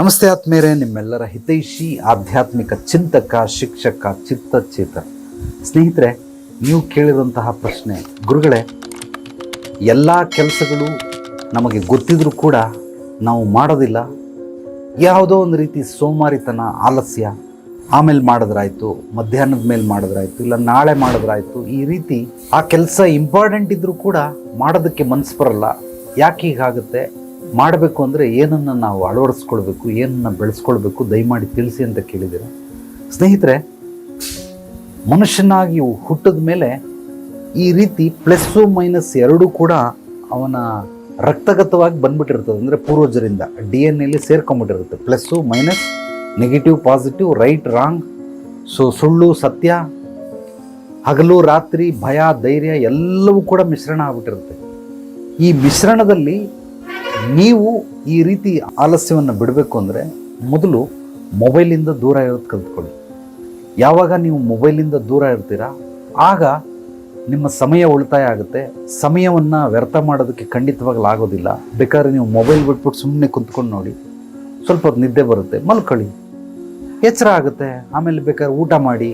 ನಮಸ್ತೆ ಆತ್ಮೇರೆ ನಿಮ್ಮೆಲ್ಲರ ಹಿತೈಷಿ, ಆಧ್ಯಾತ್ಮಿಕ ಚಿಂತಕ, ಶಿಕ್ಷಕ, ಚಿತ್ತಚೇತ. ಸ್ನೇಹಿತರೆ, ನೀವು ಕೇಳಿರುವಂತಹ ಪ್ರಶ್ನೆ, ಗುರುಗಳೇ, ಎಲ್ಲ ಕೆಲಸಗಳು ನಮಗೆ ಗೊತ್ತಿದ್ರೂ ಕೂಡ ನಾವು ಮಾಡೋದಿಲ್ಲ. ಯಾವುದೋ ಒಂದು ರೀತಿ ಸೋಮಾರಿತನ, ಆಲಸ್ಯ, ಆಮೇಲೆ ಮಾಡಿದ್ರಾಯ್ತು, ಮಧ್ಯಾಹ್ನದ ಮೇಲೆ ಮಾಡಿದ್ರಾಯ್ತು, ಇಲ್ಲ ನಾಳೆ ಮಾಡಿದ್ರಾಯ್ತು, ಈ ರೀತಿ ಆ ಕೆಲಸ ಇಂಪಾರ್ಟೆಂಟ್ ಇದ್ರೂ ಕೂಡ ಮಾಡೋದಕ್ಕೆ ಮನಸ್ಸು ಬರಲ್ಲ. ಯಾಕೆ ಹೀಗಾಗುತ್ತೆ? ಮಾಡಬೇಕು ಅಂದರೆ ಏನನ್ನು ನಾವು ಅಳವಡಿಸ್ಕೊಳ್ಬೇಕು, ಏನನ್ನು ಬೆಳೆಸ್ಕೊಳ್ಬೇಕು, ದಯಮಾಡಿ ತಿಳಿಸಿ ಅಂತ ಕೇಳಿದ್ದೀರ? ಸ್ನೇಹಿತರೆ, ಮನುಷ್ಯನಾಗಿ ಹುಟ್ಟಿದ ಮೇಲೆ ಈ ರೀತಿ ಪ್ಲಸ್ಸು ಮೈನಸ್ ಎರಡೂ ಕೂಡ ಅವನ ರಕ್ತಗತವಾಗಿ ಬಂದ್ಬಿಟ್ಟಿರ್ತದೆ. ಅಂದರೆ ಪೂರ್ವಜರಿಂದ ಡಿ ಎನ್ ಎಲ್ಲಿ ಸೇರ್ಕೊಂಡ್ಬಿಟ್ಟಿರುತ್ತೆ plus minus negative positive right wrong so ಸುಳ್ಳು, ಸತ್ಯ, ಹಗಲು, ರಾತ್ರಿ, ಭಯ, ಧೈರ್ಯ ಎಲ್ಲವೂ ಕೂಡ ಮಿಶ್ರಣ ಆಗ್ಬಿಟ್ಟಿರುತ್ತೆ. ಈ ಮಿಶ್ರಣದಲ್ಲಿ ನೀವು ಈ ರೀತಿ ಆಲಸ್ಯವನ್ನು ಬಿಡಬೇಕು ಅಂದರೆ ಮೊದಲು ಮೊಬೈಲಿಂದ ದೂರ ಇರೋದು ಕಲ್ತ್ಕೊಳ್ಳಿ. ಯಾವಾಗ ನೀವು ಮೊಬೈಲಿಂದ ದೂರ ಇರ್ತೀರಾ, ಆಗ ನಿಮ್ಮ ಸಮಯ ಉಳಿತಾಯ ಆಗುತ್ತೆ. ಸಮಯವನ್ನು ವ್ಯರ್ಥ ಮಾಡೋದಕ್ಕೆ ಖಂಡಿತವಾಗ್ಲೂ ಆಗೋದಿಲ್ಲ. ಬೇಕಾದ್ರೆ ನೀವು ಮೊಬೈಲ್ ಬಿಟ್ಬಿಟ್ಟು ಸುಮ್ಮನೆ ಕುಂತ್ಕೊಂಡು ನೋಡಿ, ಸ್ವಲ್ಪ ಹೊತ್ತು ನಿದ್ದೆ ಬರುತ್ತೆ, ಮಲ್ಕೊಳ್ಳಿ. ಎಚ್ಚರ ಆಗುತ್ತೆ, ಆಮೇಲೆ ಬೇಕಾದ್ರೆ ಊಟ ಮಾಡಿ,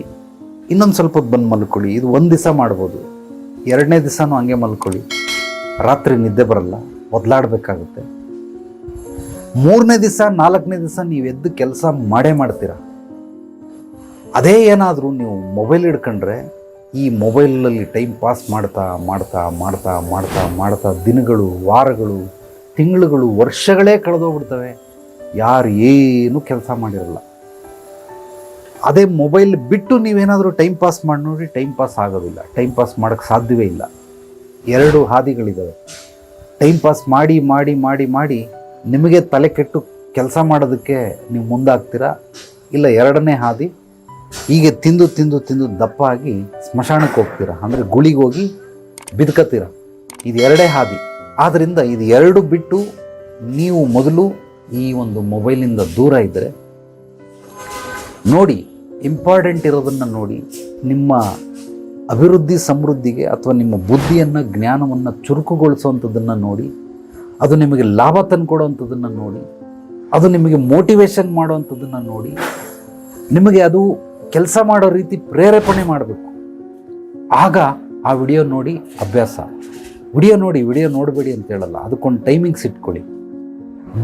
ಇನ್ನೊಂದು ಸ್ವಲ್ಪ ಹೊತ್ತು ಬಂದು ಮಲ್ಕೊಳ್ಳಿ. ಇದು ಒಂದು ದಿವಸ ಮಾಡ್ಬೋದು. ಎರಡನೇ ದಿವಸನೂ ಹಂಗೆ ಮಲ್ಕೊಳ್ಳಿ. ರಾತ್ರಿ ನಿದ್ದೆ ಬರಲ್ಲ. ಒದ್ಲಾಡಬೇಕಾಗುತ್ತೆ. ಮೂರನೇ ದಿವಸ, ನಾಲ್ಕನೇ ದಿವಸ ನೀವು ಎದ್ದು ಕೆಲಸ ಮಾಡೇ ಮಾಡ್ತೀರ? ಅದೇ ಏನಾದರೂ ನೀವು ಮೊಬೈಲ್ ಹಿಡ್ಕೊಂಡ್ರೆ ಈ ಮೊಬೈಲಲ್ಲಿ ಟೈಮ್ ಪಾಸ್ ಮಾಡ್ತಾ ಮಾಡ್ತಾ ಮಾಡ್ತಾ ಮಾಡ್ತಾ ಮಾಡ್ತಾ ದಿನಗಳು, ವಾರಗಳು, ತಿಂಗಳುಗಳು, ವರ್ಷಗಳೇ ಕಳೆದೋಗ್ಬಿಡ್ತವೆ. ಯಾರು ಏನು ಕೆಲಸ ಮಾಡಿರಲ್ಲ. ಅದೇ ಮೊಬೈಲ್ ಬಿಟ್ಟು ನೀವೇನಾದರೂ ಟೈಮ್ ಪಾಸ್ ಮಾಡಿ ನೋಡಿ, ಟೈಮ್ ಪಾಸ್ ಆಗೋದಿಲ್ಲ. ಟೈಮ್ ಪಾಸ್ ಮಾಡೋಕ್ಕೆ ಸಾಧ್ಯವೇ ಇಲ್ಲ. ಎರಡು ಹಾದಿಗಳಿದ್ದಾವೆ ಟೈಮ್ ಪಾಸ್ ಮಾಡಿ ಮಾಡಿ ಮಾಡಿ ಮಾಡಿ ನಿಮಗೆ ತಲೆ ಕೆಟ್ಟು ಕೆಲಸ ಮಾಡೋದಕ್ಕೆ ನೀವು ಮುಂದಾಗ್ತೀರಾ? ಇಲ್ಲ ಎರಡನೇ ಹಾದಿ ಹೀಗೆ ತಿಂದು ತಿಂದು ತಿಂದು ದಪ್ಪ ಆಗಿ ಸ್ಮಶಾನಕ್ಕೆ ಹೋಗ್ತೀರಾ? ಅಂದರೆ ಗುಳಿಗೆ ಹೋಗಿ ಬಿದ್ಕತ್ತೀರ? ಇದು ಎರಡೇ ಹಾದಿ. ಆದ್ದರಿಂದ ಇದು ಎರಡು ಬಿಟ್ಟು ನೀವು ಮೊದಲು ಈ ಒಂದು ಮೊಬೈಲಿಂದ ದೂರ ಇದ್ದರೆ ನೋಡಿ ಇಂಪಾರ್ಟೆಂಟ್ ಇರೋದನ್ನು ನೋಡಿ ನಿಮ್ಮ ಅಭಿವೃದ್ಧಿ ಸಮೃದ್ಧಿಗೆ ಅಥವಾ ನಿಮ್ಮ ಬುದ್ಧಿಯನ್ನು, ಜ್ಞಾನವನ್ನು ಚುರುಕುಗೊಳಿಸುವಂಥದ್ದನ್ನು ನೋಡಿ, ಅದು ನಿಮಗೆ ಲಾಭ ತಂದುಕೊಡುವಂಥದ್ದನ್ನು ನೋಡಿ, ಅದು ನಿಮಗೆ ಮೋಟಿವೇಶನ್ ಮಾಡುವಂಥದ್ದನ್ನು ನೋಡಿ, ನಿಮಗೆ ಅದು ಕೆಲಸ ಮಾಡೋ ರೀತಿ ಪ್ರೇರೇಪಣೆ ಮಾಡಬೇಕು. ಆಗ ಆ ವಿಡಿಯೋ ನೋಡಿ ಅಭ್ಯಾಸ. ವಿಡಿಯೋ ನೋಡಿ, ವಿಡಿಯೋ ನೋಡಬೇಡಿ ಅಂತ ಹೇಳಲ್ಲ, ಅದಕ್ಕೊಂದು ಟೈಮಿಂಗ್ಸ್ ಇಟ್ಕೊಳ್ಳಿ.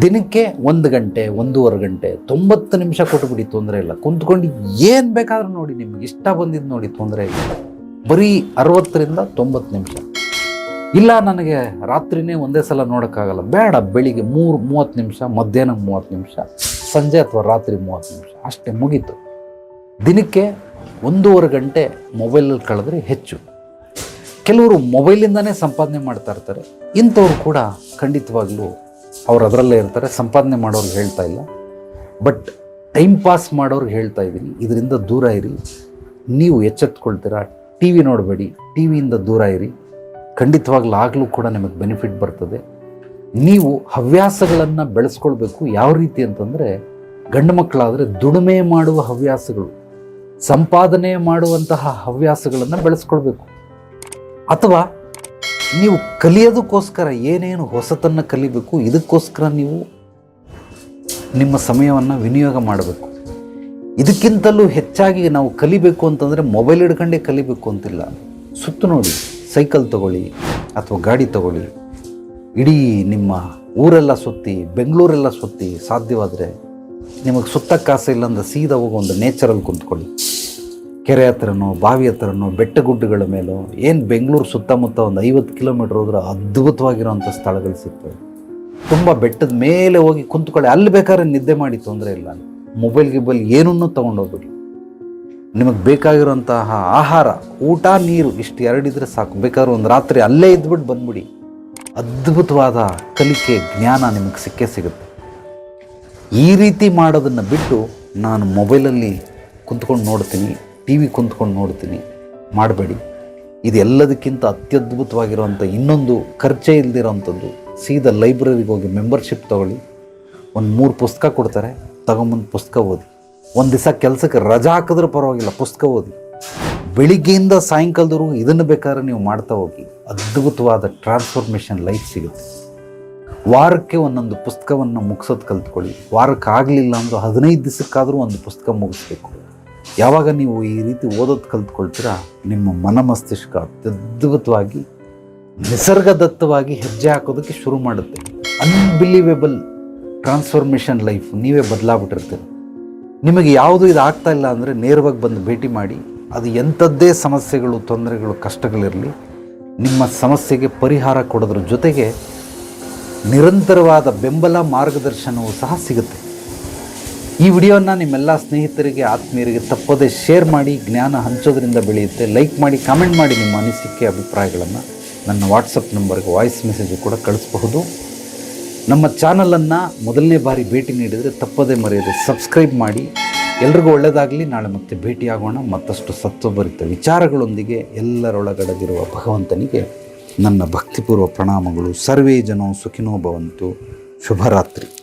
ದಿನಕ್ಕೆ ಒಂದು ಗಂಟೆ, ಒಂದೂವರೆ ಗಂಟೆ, ತೊಂಬತ್ತು ನಿಮಿಷ ಕೊಟ್ಟುಬಿಡಿ ತೊಂದರೆ ಇಲ್ಲ. ಕುಂತ್ಕೊಂಡು ಏನು ಬೇಕಾದ್ರೂ ನೋಡಿ, ನಿಮಗೆ ಇಷ್ಟ ಬಂದಿದ್ದು ನೋಡಿ ತೊಂದರೆ ಇಲ್ಲ. ಬರೀ ಅರವತ್ತರಿಂದ ತೊಂಬತ್ತು ನಿಮಿಷ. ಇಲ್ಲ, ನನಗೆ ರಾತ್ರಿನೇ ಒಂದೇ ಸಲ ನೋಡೋಕ್ಕಾಗಲ್ಲ. ಬೇಡ, ಬೆಳಿಗ್ಗೆ ಮೂರು, ಮೂವತ್ತು ನಿಮಿಷ, ಮಧ್ಯಾಹ್ನ ಮೂವತ್ತು ನಿಮಿಷ, ಸಂಜೆ ಅಥವಾ ರಾತ್ರಿ ಮೂವತ್ತು ನಿಮಿಷ. ಅಷ್ಟೇ ಮುಗೀತು. ದಿನಕ್ಕೆ ಒಂದೂವರೆ ಗಂಟೆ ಮೊಬೈಲಲ್ಲಿ ಕಳೆದ್ರೆ ಹೆಚ್ಚು. ಕೆಲವರು ಮೊಬೈಲಿಂದನೇ ಸಂಪಾದನೆ ಮಾಡ್ತಾ ಇರ್ತಾರೆ. ಇಂಥವ್ರು ಕೂಡ ಖಂಡಿತವಾಗಲೂ ಅವ್ರು ಅದರಲ್ಲೇ ಇರ್ತಾರೆ. ಸಂಪಾದನೆ ಮಾಡೋರ್ಗೆ ಹೇಳ್ತಾ ಇಲ್ಲ. ಬಟ್ ಟೈಮ್ ಪಾಸ್ ಮಾಡೋರ್ಗೆ ಹೇಳ್ತಾ ಇದ್ದೀನಿ ಇದರಿಂದ ದೂರ ಇರಿ. ನೀವು ಎಚ್ಚೆತ್ಕೊಳ್ತೀರಾ? ಟಿ ವಿ ನೋಡಬೇಡಿ ಟಿ ವಿಯಿಂದ ದೂರ ಇರಿ. ಖಂಡಿತವಾಗ್ಲೂ ಆಗಲೂ ಕೂಡ ನಿಮಗೆ ಬೆನಿಫಿಟ್ ಬರ್ತದೆ. ನೀವು ಹವ್ಯಾಸಗಳನ್ನು ಬೆಳೆಸ್ಕೊಳ್ಬೇಕು ಯಾವ ರೀತಿ ಅಂತಂದರೆ, ಗಂಡು ಮಕ್ಕಳಾದರೆ ದುಡಿಮೆ ಮಾಡುವ ಹವ್ಯಾಸಗಳು, ಸಂಪಾದನೆ ಮಾಡುವಂತಹ ಹವ್ಯಾಸಗಳನ್ನು ಬೆಳೆಸ್ಕೊಳ್ಬೇಕು. ಅಥವಾ ನೀವು ಕಲಿಯೋದಕ್ಕೋಸ್ಕರ ಏನೇನು ಹೊಸತನ್ನು ಕಲಿಬೇಕು, ಇದಕ್ಕೋಸ್ಕರ ನೀವು ನಿಮ್ಮ ಸಮಯವನ್ನು ವಿನಿಯೋಗ ಮಾಡಬೇಕು. ಇದಕ್ಕಿಂತಲೂ ಹೆಚ್ಚಾಗಿ ನಾವು ಕಲಿಬೇಕು ಅಂತಂದರೆ ಮೊಬೈಲ್ ಹಿಡ್ಕೊಂಡೇ ಕಲಿಬೇಕು ಅಂತಿಲ್ಲ. ಸುತ್ತು ನೋಡಿ ಸೈಕಲ್ ತಗೊಳ್ಳಿ ಅಥವಾ ಗಾಡಿ ತಗೊಳ್ಳಿ. ಇಡೀ ನಿಮ್ಮ ಊರೆಲ್ಲ ಸುತ್ತಿ, ಬೆಂಗಳೂರೆಲ್ಲ ಸುತ್ತಿ ಸಾಧ್ಯವಾದರೆ ನಿಮಗೆ ಸುತ್ತ ಕಾಸು ಇಲ್ಲಂದ್ರೆ ಸೀದಾ ಹೋಗೋ ಒಂದು ನೇಚರಲ್ಲಿ ಕುಂತ್ಕೊಳ್ಳಿ. ಕೆರೆ ಹತ್ರನೋ, ಬಾವಿ ಹತ್ರನೋ ಬೆಟ್ಟ ಗುಡ್ಡಗಳ ಮೇಲೋ, ಏನು ಬೆಂಗಳೂರು ಸುತ್ತಮುತ್ತ ಒಂದು ಐವತ್ತು ಕಿಲೋಮೀಟ್ರ್ ಹೋದ್ರೆ ಅದ್ಭುತವಾಗಿರೋಂಥ ಸ್ಥಳಗಳು ಸಿಗ್ತವೆ. ತುಂಬ ಬೆಟ್ಟದ ಮೇಲೆ ಹೋಗಿ ಕುಂತ್ಕೊಳ್ಳಿ. ಅಲ್ಲಿ ಬೇಕಾದ್ರೆ ನಿದ್ದೆ ಮಾಡಿ ತೊಂದರೆ ಇಲ್ಲ ಮೊಬೈಲ್ ಗಿಬೈಲ್ ಏನನ್ನೂ ತೊಗೊಂಡೋಗ್ಬಿಡಿ. ನಿಮಗೆ ಬೇಕಾಗಿರುವಂತಹ ಆಹಾರ, ಊಟ, ನೀರು ಇಷ್ಟು ಎರಡಿದ್ರೆ ಸಾಕು. ಬೇಕಾದ್ರೂ ಒಂದು ರಾತ್ರಿ ಅಲ್ಲೇ ಇದ್ಬಿಟ್ಟು ಬಂದ್ಬಿಡಿ. ಅದ್ಭುತವಾದ ಕಲಿಕೆ, ಜ್ಞಾನ ನಿಮಗೆ ಸಿಕ್ಕೇ ಸಿಗುತ್ತೆ. ಈ ರೀತಿ ಮಾಡೋದನ್ನು ಬಿಟ್ಟು ನಾನು ಮೊಬೈಲಲ್ಲಿ ಕುಂತ್ಕೊಂಡು ನೋಡ್ತೀನಿ ಟಿ ವಿ ಕುಂತ್ಕೊಂಡು ನೋಡ್ತೀನಿ. ಮಾಡಬೇಡಿ. ಇದು ಎಲ್ಲದಕ್ಕಿಂತ ಅತ್ಯದ್ಭುತವಾಗಿರುವಂಥ ಇನ್ನೊಂದು ಖರ್ಚೆ ಇಲ್ದಿರೋವಂಥದ್ದು ಸೀದಾ ಲೈಬ್ರರಿಗೆ ಹೋಗಿ ಮೆಂಬರ್ಶಿಪ್ ತೊಗೊಳ್ಳಿ. ಒಂದು ಮೂರು ಪುಸ್ತಕ ಕೊಡ್ತಾರೆ. ತಗೊಂಬಂದು ಪುಸ್ತಕ ಓದಿ. ಒಂದು ದಿವಸ ಕೆಲಸಕ್ಕೆ ರಜಾ ಹಾಕಿದ್ರೆ ಪರವಾಗಿಲ್ಲ, ಪುಸ್ತಕ ಓದಿ. ಬೆಳಿಗ್ಗೆಯಿಂದ ಸಾಯಂಕಾಲದವರೆಗೂ ಇದನ್ನು ಬೇಕಾದ್ರೆ ನೀವು ಮಾಡ್ತಾ ಹೋಗಿ. ಅದ್ಭುತವಾದ ಟ್ರಾನ್ಸ್ಫಾರ್ಮೇಷನ್ ಲೈಫ್ ಸಿಗುತ್ತೆ. ವಾರಕ್ಕೆ ಒಂದೊಂದು ಪುಸ್ತಕವನ್ನು ಮುಗಿಸೋದು ಕಲ್ತ್ಕೊಳ್ಳಿ. ವಾರಕ್ಕೆ ಆಗಲಿಲ್ಲ ಅಂದರೂ ಹದಿನೈದು ದಿವಸಕ್ಕಾದರೂ ಒಂದು ಪುಸ್ತಕ ಮುಗಿಸ್ಬೇಕು. ಯಾವಾಗ ನೀವು ಈ ರೀತಿ ಓದೋದು ಕಲ್ತ್ಕೊಳ್ತೀರಾ, ನಿಮ್ಮ ಮನ ಮಸ್ತಿಷ್ಕ ಅತ್ಯದ್ಭುತವಾಗಿ, ನಿಸರ್ಗದತ್ತವಾಗಿ ಹೆಜ್ಜೆ ಹಾಕೋದಕ್ಕೆ ಶುರು ಮಾಡುತ್ತೆ. ಅನ್ಬಿಲೀವೇಬಲ್ ಟ್ರಾನ್ಸ್ಫಾರ್ಮೇಷನ್ ಲೈಫ್ ನೀವೇ ಬದಲಾಗ್ಬಿಟ್ಟಿರ್ತೀರ. ನಿಮಗೆ ಯಾವುದು ಇದು ಆಗ್ತಾ ಇಲ್ಲ ಅಂದರೆ ನೇರವಾಗಿ ಬಂದು ಭೇಟಿ ಮಾಡಿ, ಅದು ಎಂಥದ್ದೇ ಸಮಸ್ಯೆಗಳು, ತೊಂದರೆಗಳು, ಕಷ್ಟಗಳಿರಲಿ, ನಿಮ್ಮ ಸಮಸ್ಯೆಗೆ ಪರಿಹಾರ ಕೊಡೋದ್ರ ಜೊತೆಗೆ ನಿರಂತರವಾದ ಬೆಂಬಲ ಮಾರ್ಗದರ್ಶನವೂ ಸಹ ಸಿಗುತ್ತೆ. ಈ ವಿಡಿಯೋನ ನಿಮ್ಮೆಲ್ಲ ಸ್ನೇಹಿತರಿಗೆ, ಆತ್ಮೀಯರಿಗೆ ತಪ್ಪದೇ ಶೇರ್ ಮಾಡಿ, ಜ್ಞಾನ ಹಂಚೋದ್ರಿಂದ ಬೆಳೆಯುತ್ತೆ. ಲೈಕ್ ಮಾಡಿ ಕಾಮೆಂಟ್ ಮಾಡಿ ನಿಮ್ಮ ಅನಿಸಿಕೆ, ಅಭಿಪ್ರಾಯಗಳನ್ನು ನನ್ನ ವಾಟ್ಸಪ್ ನಂಬರ್ಗೆ ವಾಯ್ಸ್ ಮೆಸೇಜ್ ಕೂಡ ಕಳಿಸಬಹುದು. ನಮ್ಮ ಚಾನಲನ್ನು ಮೊದಲನೇ ಬಾರಿ ಭೇಟಿ ನೀಡಿದರೆ ತಪ್ಪದೇ ಮರೆಯದೆ ಸಬ್ಸ್ಕ್ರೈಬ್ ಮಾಡಿ. ಎಲ್ರಿಗೂ ಒಳ್ಳೆಯದಾಗಲಿ ನಾಳೆ ಮತ್ತೆ ಭೇಟಿಯಾಗೋಣ. ಮತ್ತಷ್ಟು ಸತ್ವಭರಿತ ವಿಚಾರಗಳೊಂದಿಗೆ ಎಲ್ಲರೊಳಗಡೆದಿರುವ ಭಗವಂತನಿಗೆ ನನ್ನ ಭಕ್ತಿಪೂರ್ವ ಪ್ರಣಾಮಗಳು. ಸರ್ವೇ ಜನೋ ಸುಖಿನೋ ಭವಂತು. ಶುಭರಾತ್ರಿ.